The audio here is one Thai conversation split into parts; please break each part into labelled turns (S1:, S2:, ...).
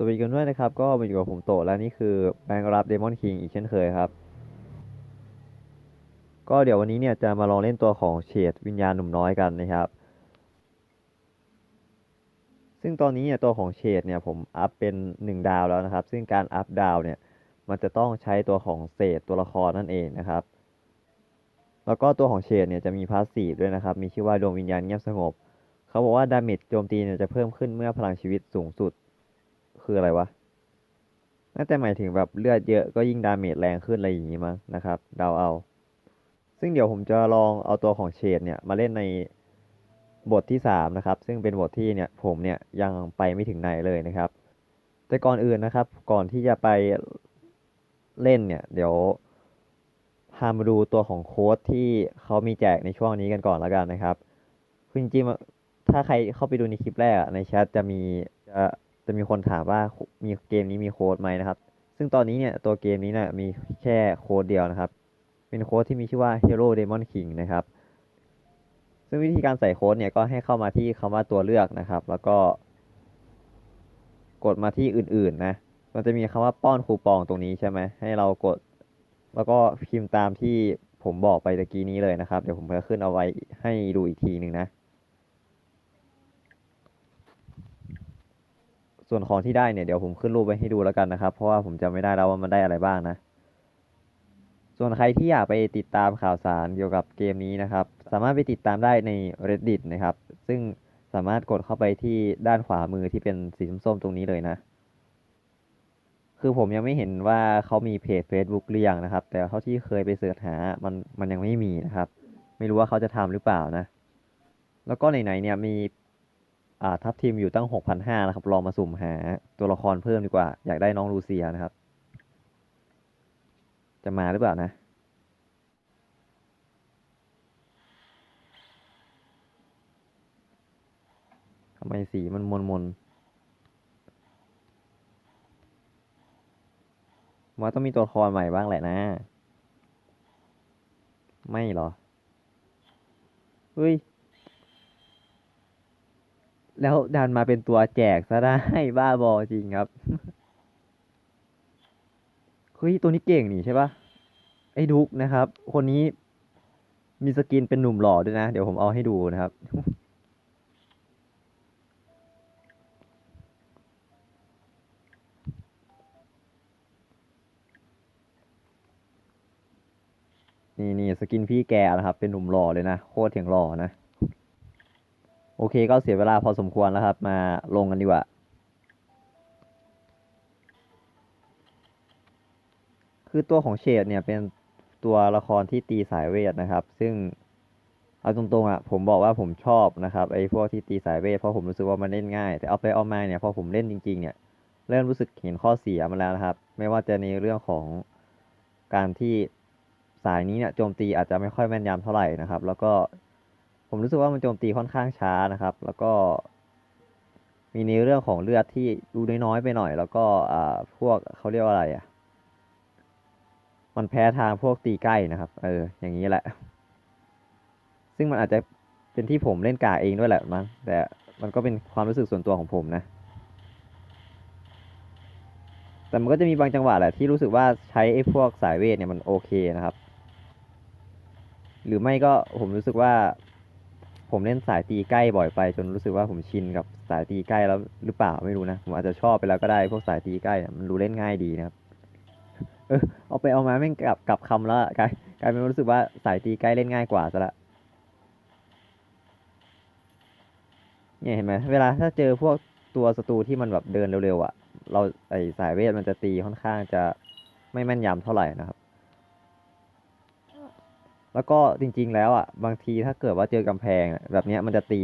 S1: สวัสดีกันด้วยนะครับ ก็มาอยู่กับผมโตและนี่คือแบงค์รับเดมอนคิงอีกเช่นเคยครับ ก็เดี๋ยววันนี้เนี่ยจะมาลองเล่นตัวของเฉดวิญญาณหนุ่มน้อยกันนะครับ ซึ่งตอนนี้เนี่ยตัวของเฉดเนี่ยผมอัพเป็นหนึ่งดาวแล้วนะครับ ซึ่งการอัพดาวเนี่ยมันจะต้องใช้ตัวของเศษตัวละครนั่นเองนะครับ แล้วก็ตัวของเฉดเนี่ยจะมีพาสซีฟด้วยนะครับ มีชื่อว่าดวงวิญญาณเงียบสงบ เขาบอกว่าดาเมจโจมตีเนี่ยจะเพิ่มขึ้นเมื่อพลังชีวิตสูงสุด คืออะไรวะ น่าจะหมายถึงแบบเลือดเยอะก็ยิ่งดาเมจแรงขึ้นอะไรอย่างนี้มั้งนะครับเดาเอา ซึ่งเดี๋ยวผมจะลองเอาตัวของเชดเนี่ยมาเล่นในบทที่สามนะครับ ซึ่งเป็นบทที่เนี่ยผมเนี่ยยังไปไม่ถึงไหนเลยนะครับ แต่ก่อนอื่นนะครับ ก่อนที่จะไปเล่นเนี่ย เดี๋ยวพามาดูตัวของโค้ดที่เขามีแจกในช่วงนี้กันก่อนแล้วกันนะครับคือจริงๆถ้าใครเข้าไปดูในคลิปแรกในแชทจะมีจะ จะมีคนถามว่ามีเกมนี้มีโค้ดไหมนะครับ ซึ่งตอนนี้เนี่ยตัวเกมนี้เนี่ยมีแค่โค้ดเดียวนะครับ เป็นโค้ดที่มีชื่อว่า Hero Demon King นะครับ ซึ่งวิธีการใส่โค้ดเนี่ยก็ให้เข้ามาที่คำว่าตัวเลือกนะครับ แล้วก็ กดมาที่อื่นๆนะ มันจะมีคำว่าป้อนคูปองตรงนี้ใช่ไหมให้เรากด แล้วก็พิมพ์ตามที่ผมบอกไปตะกี้นี้เลยนะครับ เดี๋ยวผมจะขึ้นเอาไว้ให้ดูอีกทีหนึ่งนะ ส่วนของที่ได้เนี่ยเดี๋ยวผมขึ้นรูปไว้ให้ดูแล้วกันนะครับ เพราะว่าผมจำไม่ได้แล้วว่ามันได้อะไรบ้างนะ ส่วนใครที่อยากไปติดตามข่าวสารเกี่ยวกับเกมนี้นะครับ สามารถไปติดตามได้ใน reddit นะครับ ซึ่งสามารถกดเข้าไปที่ด้านขวามือที่เป็นสีส้มๆตรงนี้เลยนะ คือผมยังไม่เห็นว่าเขามีเพจ Facebook หรือยังนะครับ แต่เท่าที่เคยไปเสิร์ชหามันมันยังไม่มีนะครับ ไม่รู้ว่าเขาจะทำหรือเปล่านะ แล้วก็ไหนๆเนี่ยมี อ่าทัพทีมอยู่ตั้งหกพันห้านะครับ ลองมาสุ่มหาตัวละครเพิ่มดีกว่า อยากได้น้องลูเซียนะครับ จะมาหรือเปล่านะ ทำไมสีมันมนมนว่าต้องมีตัวละครใหม่บ้างแหละนะ ไม่หรอ เฮ้ย แล้วดันมาเป็นตัวแจกซะได้บ้าบอจริงครับ เฮ้ย ตัวนี้เก่งนี่ใช่ปะไอ้ดุกนะครับ คนนี้มีสกินเป็นหนุ่มหล่อด้วยนะ เดี๋ยวผมเอาให้ดูนะครับ นี่นี่สกินพี่แกนะครับ เป็นหนุ่มหล่อเลยนะ โคตรเถียงหล่อนะ โอเคก็เสียเวลาพอสมควรแล้วครับ มาลงกันดีกว่า คือตัวของเชดเนี่ยเป็นตัวละครที่ตีสายเวทนะครับ ซึ่งเอาตรงๆอะผมบอกว่าผมชอบนะครับไอ้พวกที่ตีสายเวทเพราะผมรู้สึกว่ามันเล่นง่าย แต่เอาไปเอามาเนี่ยพอผมเล่นจริงๆเนี่ยเริ่มรู้สึกเห็นข้อเสียมันแล้วนะครับ ไม่ว่าจะในเรื่องของการที่สายนี้เนี่ยโจมตีอาจจะไม่ค่อยแม่นยำเท่าไหร่นะครับ แล้วก็ ผมรู้สึกว่ามันโจมตีค่อนข้างช้านะครับ แล้วก็ มีในเรื่องของเลือดที่ดูน้อยๆไปหน่อย แล้วก็อ่าพวกเขาเรียกว่าอะไรอะ มันแพ้ทางพวกตีใกล้นะครับ เออ อย่างนี้แหละ ซึ่งมันอาจจะเป็นที่ผมเล่นกาเองด้วยแหละมั้งแต่มันก็เป็นความรู้สึกส่วนตัวของผมนะ แต่มันก็จะมีบางจังหวะแหละที่รู้สึกว่าใช้ไอ้พวกสายเวทเนี่ยมันโอเคนะครับ หรือไม่ก็ผมรู้สึกว่า ผมเล่นสายตีใกล้บ่อยไป จนรู้สึกว่าผมชินกับสายตีใกล้แล้วหรือเปล่าไม่รู้นะผมอาจจะชอบไปแล้วก็ได้พวกสายตีใกล้มันดูเล่นง่ายดีนะครับเออเอาไปเอามาแม่งกลับกลับคำแล้วกลายกลายเป็นรู้สึกว่าสายตีใกล้เล่นง่ายกว่าซะละเนี่ยเห็นไหมเวลาถ้าเจอพวกตัวศัตรูที่มันแบบเดินเร็วๆอะ เราไอสายเวทมันจะตีค่อนข้างจะไม่แม่นยำเท่าไหร่นะครับ แล้วก็จริง ๆ แล้วอะบางทีถ้าเกิดว่าเจอกำแพงแบบเนี้ยมันจะตี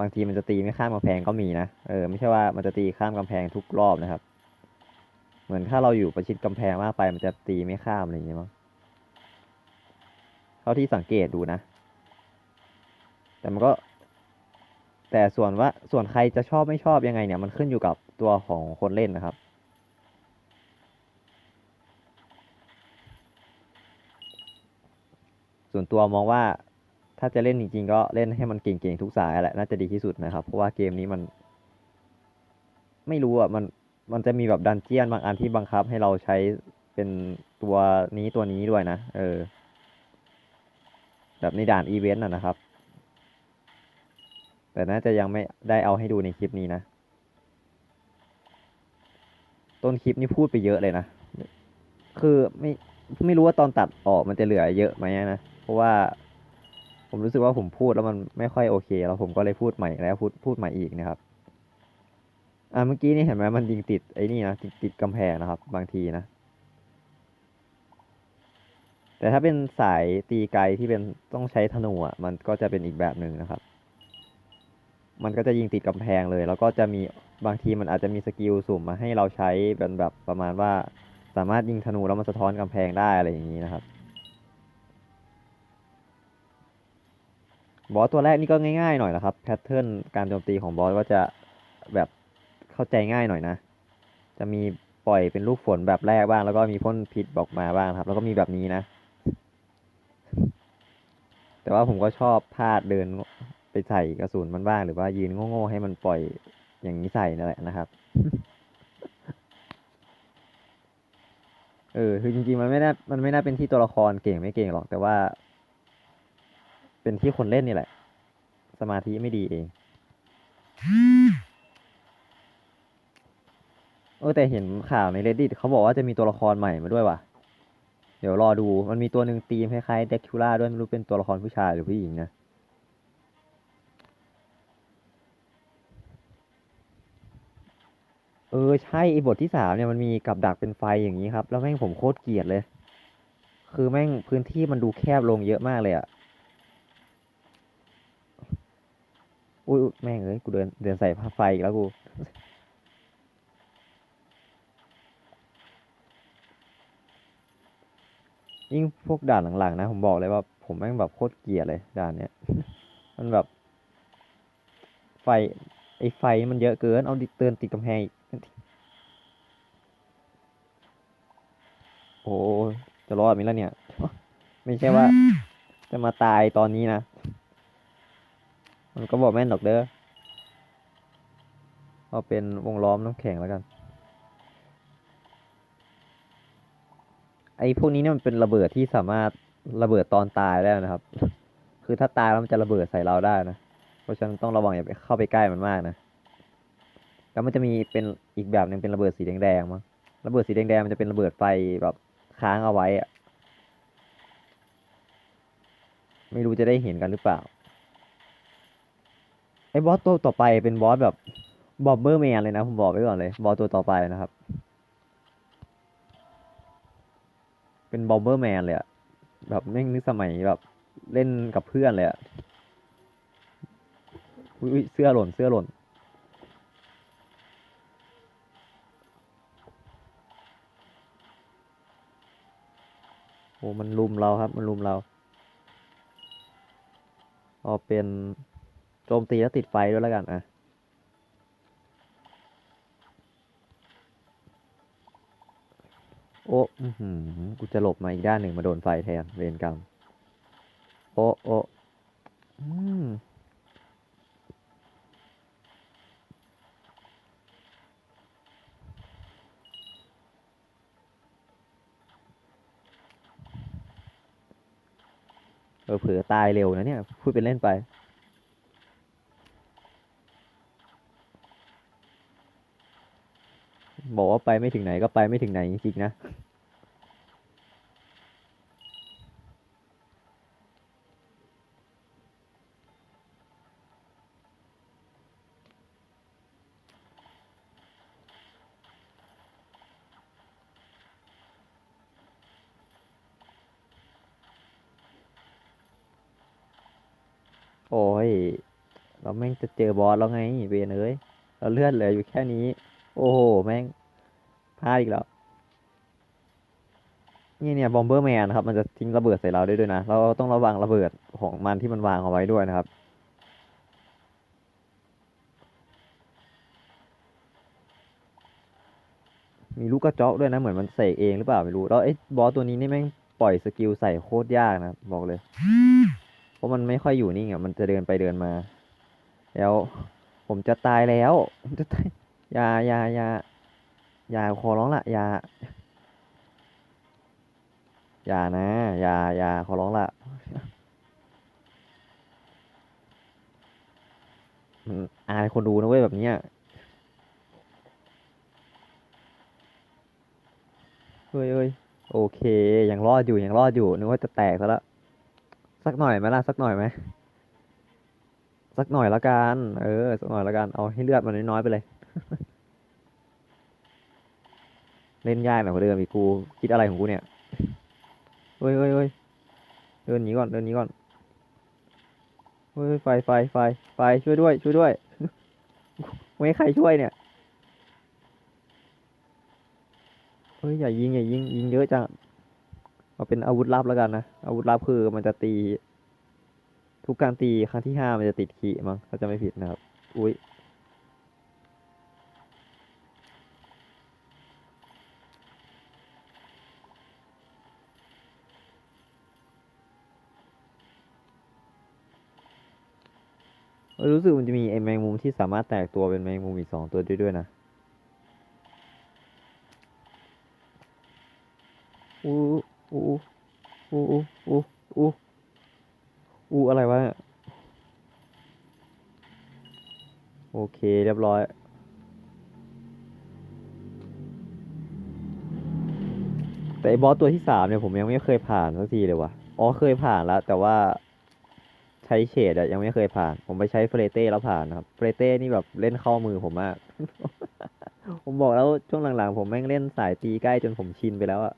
S1: บางทีมันจะตีไม่ข้ามกำแพงก็มีนะเออไม่ใช่ว่ามันจะตีข้ามกำแพงทุกรอบนะครับ เหมือนถ้าเราอยู่ประชิดกำแพงมากไปมันจะตีไม่ข้ามอะไรอย่างเงี้ยมั้งเท่าที่สังเกตดูนะ แต่มันก็ แต่ส่วนว่าส่วนใครจะชอบไม่ชอบยังไงเนี่ย มันขึ้นอยู่กับตัวของคนเล่นนะครับ ส่วนตัวมองว่าถ้าจะเล่นจริงๆก็เล่นให้มันเก่งๆทุกสายแหละน่าจะดีที่สุดนะครับ เพราะว่าเกมนี้มัน ไม่รู้อะมันมันจะมีแบบดันเจียนบางอันที่บังคับให้เราใช้เป็นตัวนี้ตัวนี้ด้วยนะ เออ แบบในด่านอีเวนต์น่ะนะครับ แต่น่าจะยังไม่ได้เอาให้ดูในคลิปนี้นะ ต้นคลิปนี่พูดไปเยอะเลยนะ คือไม่ไม่รู้ว่าตอนตัดออกมันจะเหลือเยอะไหมนะ เพราะว่าผมรู้สึกว่าผมพูดแล้วมันไม่ค่อยโอเค แล้วผมก็เลยพูดใหม่แล้วพูดพูดใหม่อีกนะครับ อ่าเมื่อกี้นี่เห็นไหมมันยิงติดไอ้นี่นะติดติดกำแพงนะครับ บางทีนะ แต่ถ้าเป็นสายตีไกลที่เป็นต้องใช้ธนูอะ มันก็จะเป็นอีกแบบหนึ่งนะครับ มันก็จะยิงติดกำแพงเลย แล้วก็จะมีบางทีมันอาจจะมีสกิลสุ่มมาให้เราใช้เป็นแบบประมาณว่า สามารถยิงธนูแล้วมันสะท้อนกำแพงได้อะไรอย่างนี้นะครับ บอสตัวแรกนี่ก็ง่ายๆหน่อยนะครับแพทเทิร์นการโจมตีของบอสก็จะแบบเข้าใจง่ายหน่อยนะ จะมีปล่อยเป็นลูกฝนแบบแรกบ้าง แล้วก็มีพ่นพิษบอกมาบ้างครับ แล้วก็มีแบบนี้นะ แต่ว่าผมก็ชอบพลาดเดินไปใส่กระสุนมันบ้าง หรือว่ายืนโง่ๆให้มันปล่อยอย่างนี้ใส่นั่นแหละนะครับ เออคือจริงๆมันไม่น่ามันไม่น่าเป็นที่ตัวละครเก่งไม่เก่งหรอกแต่ว่า เป็นที่คนเล่นนี่แหละ สมาธิไม่ดีเองเออแต่เห็นข่าวใน reddit เขาบอกว่าจะมีตัวละครใหม่มาด้วยว่ะ เดี๋ยวรอดูมันมีตัวหนึ่งธีมคล้ายๆเด็กคิล่าด้วยไม่รู้เป็นตัวละครผู้ชายหรือผู้หญิงนะเออใช่ไอบทที่สามเนี่ยมันมีกับดักเป็นไฟอย่างนี้ครับ แล้วแม่งผมโคตรเกลียดเลย คือแม่งพื้นที่มันดูแคบลงเยอะมากเลยอะ อุ้ยอุ๊ยแม่งเอ้ยกูเดินเดินใส่ผ้าไฟอีกแล้วกูยิ่งพวกด่านหลังๆ นะ ผมบอกเลยว่าผมแม่งแบบโคตรเกลียดเลยด่านเนี้ย มันแบบ ไฟไอไฟมันเยอะเกิน เอาดิเตือนติดกำแพงอีกโอ้จะรอดไหมล่ะเนี่ย ไม่ใช่ว่า จะมาตายตอนนี้นะ มันก็บอกแม่นดอกเด้อ เอาเป็นวงล้อมน้ำแข็งแล้วกัน ไอ้พวกนี้เนี่ยมันเป็นระเบิดที่สามารถระเบิดตอนตายได้นะครับ คือถ้าตายแล้วมันจะระเบิดใส่เราได้นะ เพราะฉะนั้นต้องระวังอย่าไปเข้าไปใกล้มันมากนะ แล้วมันจะมีเป็นอีกแบบหนึ่งเป็นระเบิดสีแดงๆมั้ง ระเบิดสีแดงๆมันจะเป็นระเบิดไฟแบบค้างเอาไว้อะไม่รู้จะได้เห็นกันหรือเปล่า ไอ้บอสตัวต่อไปเป็นบอสแบบบอบเบอร์แมนเลยนะ ผมบอกไว้ก่อนเลย บอสตัวต่อไปนะครับ เป็นบอมเบอร์แมนเลยอะแบบแม่งนึกสมัยแบบเล่นกับเพื่อนเลยอะอุ๊ยอุ๊ยเสื้อหล่นเสื้อหล่นโอ้มันลุมเราครับ มันลุมเราเอาเป็น โจมตีแล้วติดไฟด้วยแล้วกันอะโอ้อือหือกูจะหลบมาอีกด้านหนึ่งมาโดนไฟแทนเวรกรรม โอ้โอ้อืมเออเผื่อตายเร็วนะเนี่ย พูดเป็นเล่นไป บอกว่าไปไม่ถึงไหนก็ไปไม่ถึงไหนจริงๆนะ โอ้ย เราแม่งจะเจอบอสแล้วไงเวนเอ้ย เราเลือดเหลืออยู่แค่นี้ โอ้โห แม่งพลาดอีกแล้ว นี่เนี่ยบอมเบอร์แมนครับมันจะทิ้งระเบิดใส่เราได้ด้วยนะ เราต้องระวังระเบิดของมันที่มันวางเอาไว้ด้วยนะครับมีลูกกระจอกด้วยนะเหมือนมันเสกเองหรือเปล่าไม่รู้แล้วไอ้บอสตัวนี้นี่แม่งปล่อยสกิลใส่โคตรยากนะบอกเลย เพราะมันไม่ค่อยอยู่นิ่งอะมันจะเดินไปเดินมา แล้ว ผมจะตายแล้วผมจะตาย อย่าอย่าอย่าอย่าขอร้องละอย่า อย่านะ อย่าอย่าขอร้องละมันอายคนดูนะเว้ยแบบเนี้ยเฮ้ยเฮ้ยโอเค ยังรอดอยู่ยังรอดอยู่นึกว่าจะแตกซะแล้วสักหน่อยไหมล่ะสักหน่อยไหม สักหน่อยละกันเออ สักหน่อยละกันเอาให้เลือดมันน้อยๆไปเลย เล่นยากหน่อยกว่าเดิมอีกกูคิดอะไรของกูเนี่ยเฮ้ยเฮ้ยเฮ้ยเดินหนีก่อนเดินหนีก่อนเฮ้ยไฟไฟไฟไฟช่วยด้วย ช่วยด้วยไม่ใครช่วยเนี่ยเฮ้ยอย่ายิงอย่ายิงยิงเยอะจังเอาเป็นอาวุธลับแล้วกันนะอาวุธลับคือมันจะตี ทุกการตีครั้งที่ห้ามันจะติดขีมั้งถ้าจะไม่ผิดนะครับ อุ้ยรู้สึกมันจะมีไอ้แมงมุมที่สามารถแตกตัวเป็นแมงมุมอีกสองตัวด้วยด้วยนะอู้อู้อู้อู้อู้ อูอะไรวะ โอเคเรียบร้อย แต่ไอบอสตัวที่สามเนี่ยผมยังไม่เคยผ่านสักทีเลยวะอ๋อเคยผ่านแล้ว แต่ว่าใช้เฉดอะยังไม่เคยผ่าน ผมไปใช้เฟรเต้แล้วผ่านครับ เฟรเต้นี่แบบเล่นเข้ามือผมมาก ผมบอกแล้วช่วงหลังๆ ผมแม่งเล่นสายตีใกล้จนผมชินไปแล้วอะ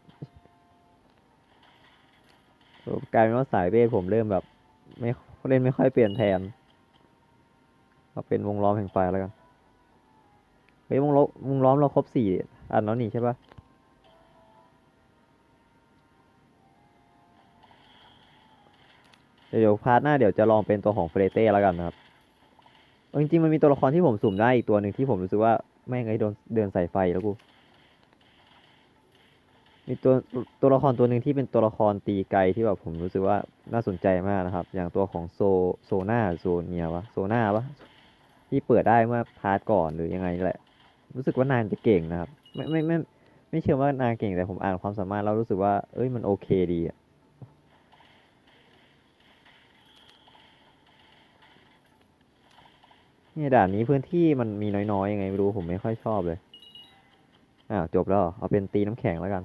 S1: กลายเป็นว่าสายเวทผมเริ่มแบบ ไม่เล่นไม่ค่อยเปลี่ยนแทนเอาเป็นวงล้อมแห่งไฟแล้วกันเฮ้ยวงล้อมวงล้อมเราครบสี่อันแล้วนี่ใช่ปะเดี๋ยวพาร์ทหน้าเดี๋ยวจะลองเป็นตัวของเฟรเต้แล้วกันนะครับจริงๆมันมีตัวละครที่ผมสุ่มได้อีกตัวหนึ่งที่ผมรู้สึกว่าแม่งไอ้โดนเดินใส่ไฟแล้วกู มีตัวตัวละครตัวหนึ่งที่เป็นตัวละครตีไกลที่แบบผมรู้สึกว่าน่าสนใจมากนะครับ อย่างตัวของโซโซนาโซเนียวะโซนาวะที่เปิดได้เมื่อพาร์ทก่อนหรือยังไงแหละ รู้สึกว่านานจะเก่งนะครับ ไม่ไม่ไม่ไม่เชื่อว่านานเก่งแต่ผมอ่านความสามารถแล้วรู้สึกว่า เอ้ยมันโอเคดีอะเนี่ยด่านนี้พื้นที่มันมีน้อยๆยังไงไม่รู้ผมไม่ค่อยชอบเลย อ้าวจบแล้วเอาเป็นตีน้ำแข็งแล้วกัน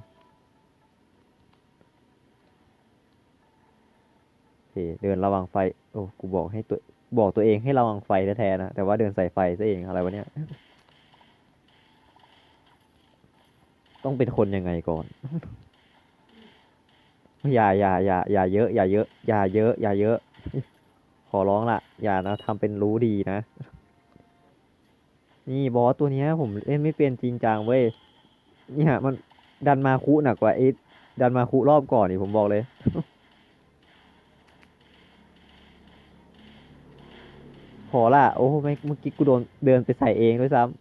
S1: โอ เคเดินระวังไฟ โอ้กูบอกให้ตัวบอกตัวเองให้ระวังไฟแท้ๆนะ แต่ว่าเดินใส่ไฟซะเองอะไรวะเนี่ย ต้องเป็นคนยังไงก่อน อย่าอย่าอย่าอย่าเยอะ อย่าเยอะ อย่าเยอะ อย่าเยอะ ขอร้องละอย่านะทำเป็นรู้ดีนะ นี่บอสตัวเนี้ยผมเล่นไม่เป็นจริงจังเว้ยเนี่ยมันดันมาคุหนักกว่าไอ้ดันมาคุรอบก่อนนี่ผมบอกเลย พอละโอ้ไม่เมื่อกี้กูโดนเดินไปใส่เองด้วยซ้ำ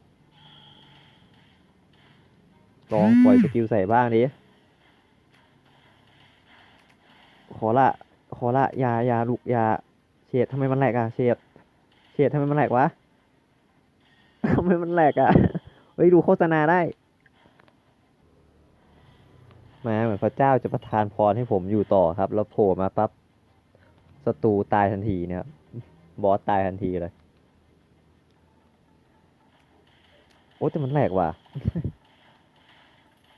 S1: ลองปล่อยสกิลใส่บ้างดิขอละขอละอยาอยาลูกอยาเฉดทำไมมันแหลกอะเฉดเฉดทำไมมันแหลกวะทำไมมันแหลกอะเฮ้ยดูโฆษณาได้มาเหมือนพระเจ้าจะประทานพรให้ผมอยู่ต่อครับ แล้วโผล่มาปั๊บศัตรูตายทันทีเนะครับ บอสตายทันทีเลย โอ้แต่มันแหลกว่ะ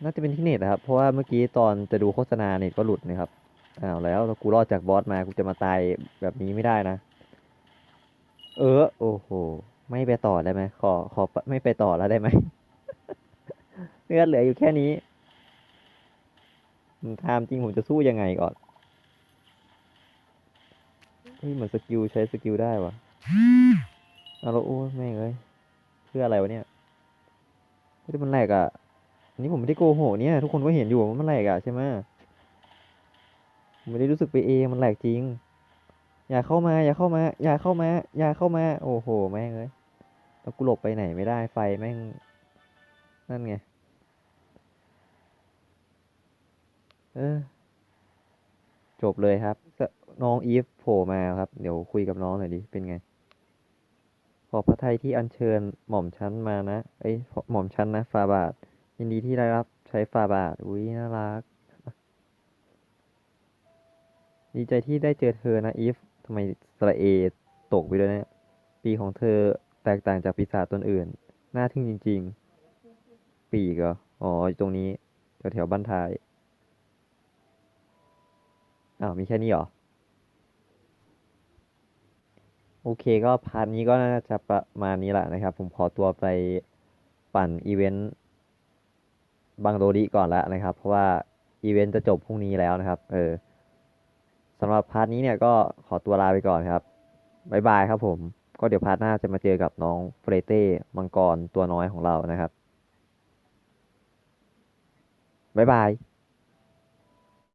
S1: น่าจะเป็นที่เน็ตนะครับ เพราะว่าเมื่อกี้ตอนจะดูโฆษณาเน็ตก็หลุดนะครับ อ้าวแล้วแล้วกูรอดจากบอสมา กูจะมาตายแบบนี้ไม่ได้นะ เออ โอ้โห ไม่ไปต่อได้ไหม ขอ ขอไม่ไปต่อแล้วได้ไหมเลือดเหลืออยู่แค่นี้ผมถามจริงผมจะสู้ยังไงก่อนเฮ้ยเหมือนสกิลใช้สกิลได้วะเอาแล้วโอ้แม่งเอ้ยเพื่ออะไรวะเนี่ยเฮ้ยแต่มันแหลกอะอันนี้ผมไม่ได้โกหกเนี่ย ทุกคนก็เห็นอยู่ว่ามันแหลกอะใช่ไหมผมไม่ได้รู้สึกไปเองมันแหลกจริง อย่าเข้ามา อย่าเข้ามา อย่าเข้ามา อย่าเข้ามา โอ้โหแม่งเอ้ยแล้วกูหลบไปไหนไม่ได้ไฟแม่งนั่นไง เออ จบเลยครับ น้องอีฟโผล่มาครับ เดี๋ยวคุยกับน้องหน่อยดิ เป็นไง ขอบพระทัยที่อัญเชิญหม่อมชั้นมานะ เอ้ย หม่อมชั้นนะฟาบาท ยินดีที่ได้รับใช้ฟาบาท อุ้ยน่ารัก ดีใจที่ได้เจอเธอนะอีฟทำไมสระเอตกไปด้วยเนี่ย ปีของเธอแตกต่างจากปีศาจตนอื่น น่าทึ่งจริง ๆ ปีกเหรอ อ๋อ อยู่ตรงนี้แถวแถวบ้านท้าย อ้าวมีแค่นี้เหรอ โอเคก็พาร์ทนี้ก็น่าจะประมาณนี้แหละนะครับ ผมขอตัวไปปั่นอีเวนต์บางโดริก่อนแล้วนะครับ เพราะว่าอีเวนต์จะจบพรุ่งนี้แล้วนะครับ เออสำหรับพาร์ทนี้เนี่ยก็ขอตัวลาไปก่อนครับบ๊ายบายครับผม ก็เดี๋ยวพาร์ทหน้าจะมาเจอกับน้องเฟรเต้มังกรตัวน้อยของเรานะครับบ๊ายบาย